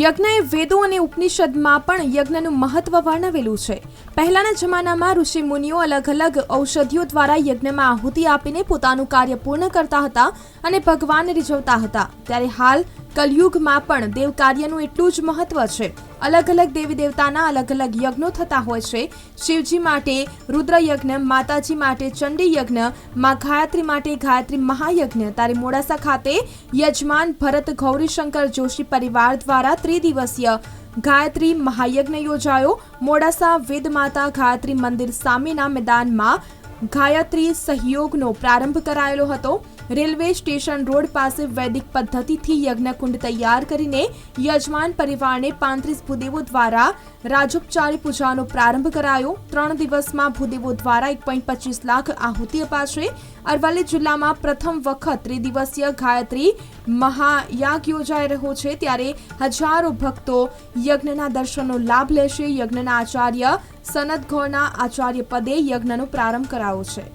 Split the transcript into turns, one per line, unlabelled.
યજ્ઞ એ વેદો અને ઉપનિષદમાં પણ યજ્ઞનું મહત્વ વર્ણવેલું છે. પહેલાના જમાનામાં ઋષિ મુનિઓ અલગ અલગ ઔષધિઓ દ્વારા યજ્ઞમાં આહુતિ આપીને પોતાનું કાર્ય પૂર્ણ કરતા હતા અને ભગવાન રીઝવતા હતા. ત્યારે હાલ કલયુગમાં પણ દેવ કાર્યનું એટલું જ મહત્વ છે. અલગ અલગ દેવી દેવતાના અલગ અલગ યજ્ઞો થતા હોય છે. શિવજી માટે રુદ્ર યજ્ઞ માતાજી માટે ચંડી યજ્ઞ મા ગાયત્રી માટે ગાયત્રી મહાયજ્ઞ. તારે મોડાસા ખાતે યજમાન ભરત ગૌરીશંકર જોશી પરિવાર દ્વારા ત્રિદિવસીય ગાયત્રી મહાયજ્ઞ યોજાયો. મોડાસા વેદમાતા ગાયત્રી મંદિર સામેના મેદાનમાં ગાયત્રી સહયોગનો પ્રારંભ કરાયેલો હતો. રેલવે સ્ટેશન રોડ પાસે વૈદિક પદ્ધતિથી યજ્ઞકુંડ તૈયાર કરીને યજમાન પરિવારને પાંત્રીસ ભૂદેવો દ્વારા રાજોપચારી પૂજાનો પ્રારંભ કરાયો. ત્રણ દિવસમાં ભૂદેવો દ્વારા એક પોઈન્ટ પચીસ લાખ આહુતિ અપાશે. અરવલ્લી જિલ્લામાં પ્રથમ વખત ત્રિદિવસીય ગાયત્રી મહાયાગ યોજાઈ રહ્યો છે. ત્યારે હજારો ભક્તો યજ્ઞના દર્શનનો લાભ લેશે. યજ્ઞના આચાર્ય સનદ ગૌરના આચાર્ય પદે યજ્ઞનો પ્રારંભ કરાયો છે.